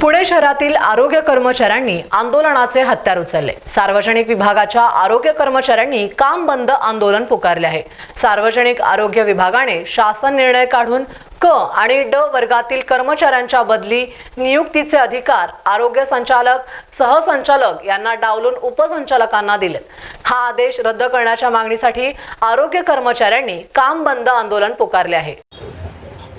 पुणे शहरातील आरोग्य कर्मचाऱ्यांनी आंदोलनाचे हत्यार उचलले. सार्वजनिक विभागाच्या आरोग्य कर्मचाऱ्यांनी काम बंद आंदोलन पुकारले आहे. सार्वजनिक आरोग्य विभागाने शासन निर्णय काढून क आणि ड वर्गातील कर्मचाऱ्यांच्या बदली नियुक्तीचे अधिकार आरोग्य संचालक सहसंचालक यांना डावलून उपसंचालकांना दिले. हा आदेश रद्द करण्याच्या मागणीसाठी आरोग्य कर्मचाऱ्यांनी काम बंद आंदोलन पुकारले आहे.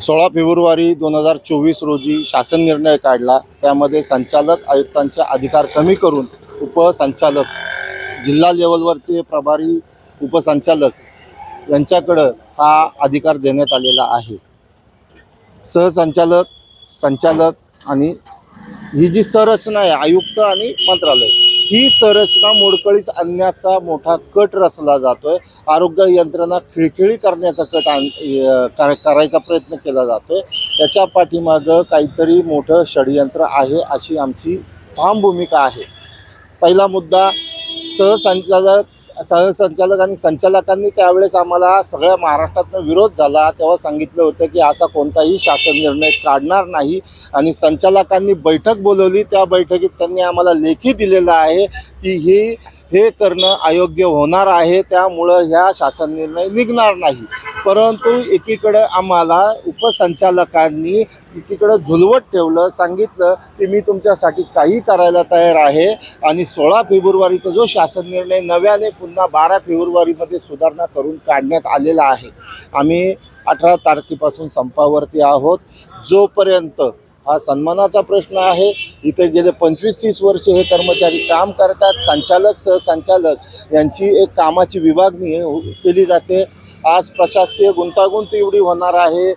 सोळा फेब्रुवारी दोन हजार चोवीस रोजी शासन निर्णय काढला. त्यामध्ये संचालक आयुक्तांचे अधिकार कमी करून उपसंचालक जिल्हा लेवलवरचे प्रभारी उपसंचालक यांच्याकडं हा अधिकार देण्यात आलेला आहे. सहसंचालक संचालक आणि ही जी संरचना आहे आयुक्त आणि मंत्रालय ही संरचना मोडकळीस आणण्याचा मोठा कट रचला जातोय. आरोग्य यंत्रणा खिळखिळी करण्याचा कट आण करायचा प्रयत्न केला जातोय. त्याच्या पाठीमागं काहीतरी मोठं षडयंत्र आहे अशी आमची ठाम भूमिका आहे. पहिला मुद्दा सहसंचालक सहसंचालक आणि संचालकांनी त्यावेळेस आम्हाला सगळ्या महाराष्ट्रातनं विरोध झाला. तेव्हा सांगितलं होतं की असा कोणताही शासन निर्णय काढणार नाही. आणि संचालकांनी बैठक बोलवली. त्या बैठकीत त्यांनी आम्हाला लेखी दिलेलं आहे की ही हे करणं अयोग्य होणार आहे त्यामुळं ह्या शासन निर्णय निघणार नाही. परंतु एकीकडं आम्हाला उपसंचालकांनी एकीकडं झुलवत ठेवलं सांगितलं की मी तुमच्यासाठी काही करायला तयार आहे आणि सोळा फेब्रुवारीचा जो शासन निर्णय नव्याने पुन्हा बारा फेब्रुवारीमध्ये सुधारणा करून काढण्यात आलेला आहे. आम्ही अठरा तारखेपासून संपावरती आहोत. जोपर्यंत हा सन्मानाचा प्रश्न आहे. इथे गेले पंचवीस तीस वर्ष हे कर्मचारी काम करतात. संचालक सहसंचालक यांची एक कामाची विभागणी हो केली जाते. आज प्रशासकीय गुंतागुंत एवढी होणार आहे.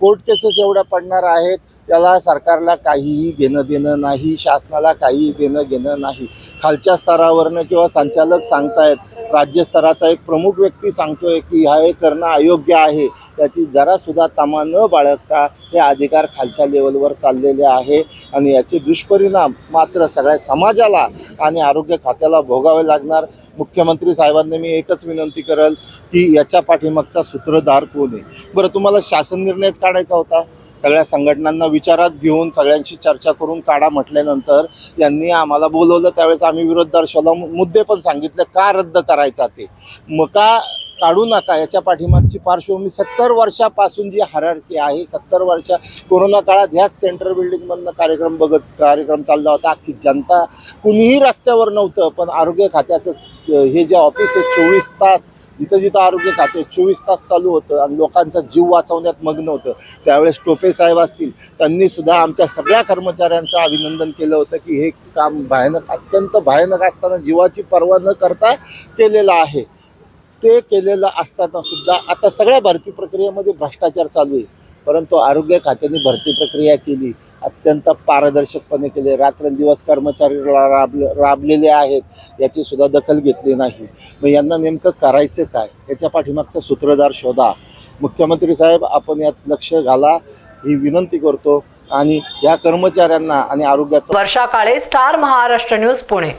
कोर्ट केसेस एवढ्या पडणार आहेत. त्याला सरकारला काहीही घेणं देणं नाही शासनाला काहीही देणं घेणं नाही. खालच्या स्तरावरनं किंवा संचालक सांगतायत राज्यस्तराचा एक प्रमुख व्यक्ती सांगतोय की हा हे करणं अयोग्य आहे. त्याची जरासुद्धा तमा न बाळगता हे अधिकार खालच्या लेवलवर चाललेले आहे आणि याचे दुष्परिणाम मात्र सगळ्या समाजाला आणि आरोग्य खात्याला भोगावे लागणार. मुख्यमंत्री साहेबांनी मी एकच विनंती करेल की याच्या पाठीमागचा सूत्रधार कोण आहे? बरं तुम्हाला शासन निर्णयच काढायचा होता. सगळ्या संघटनांना विचारात घेऊन सगळ्यांशी चर्चा करून काढा म्हटल्यानंतर यांनी आम्हाला बोलवलं. त्यावेळेस आम्ही विरोध दर्शवला मुद्दे पण सांगितले. का रद्द करायचा ते? मग का काढू नका. याच्या पाठीमागची पार्श्वभूमी सत्तर वर्षापासून जी हरारकी आहे सत्तर वर्षा कोरोना काळात ह्याच सेंट्रल बिल्डिंगमधनं कार्यक्रम बघत कार्यक्रम चालला होता. की जनता कुणीही रस्त्यावर नव्हतं पण आरोग्य खात्याचं हे जे ऑफिस आहे चोवीस तास जिथं जिथं आरोग्य खाते चोवीस तास चालू होतं आणि लोकांचा जीव वाचवण्यात मग्न होतं. त्यावेळेस टोपे साहेब असतील त्यांनी सुद्धा आमच्या सगळ्या कर्मचाऱ्यांचं अभिनंदन केलं होतं की हे काम भयानक अत्यंत भयानक असताना जीवाची पर्वा न करता केलेलं आहे. ते केलेलं असताना सुद्धा आता सगळ्या भरती प्रक्रियेमध्ये भ्रष्टाचार चालू आहे. परंतु आरोग्य खात्याने भरती प्रक्रिया केली. अत्यंत पारदर्शकपणे केले. रात्रंदिवस कर्मचारी रा- राबले राबलेले आहेत. याची सुद्धा दखल घेतली नाही. मग यांना नेमकं करायचं काय? याच्या पाठीमागचा सूत्रधार शोधा. मुख्यमंत्री साहेब आपण यात लक्ष घाला. ही विनंती करतो. आणि या कर्मचाऱ्यांना आणि आरोग्याचा वर्षा काळे स्टार महाराष्ट्र न्यूज पुणे.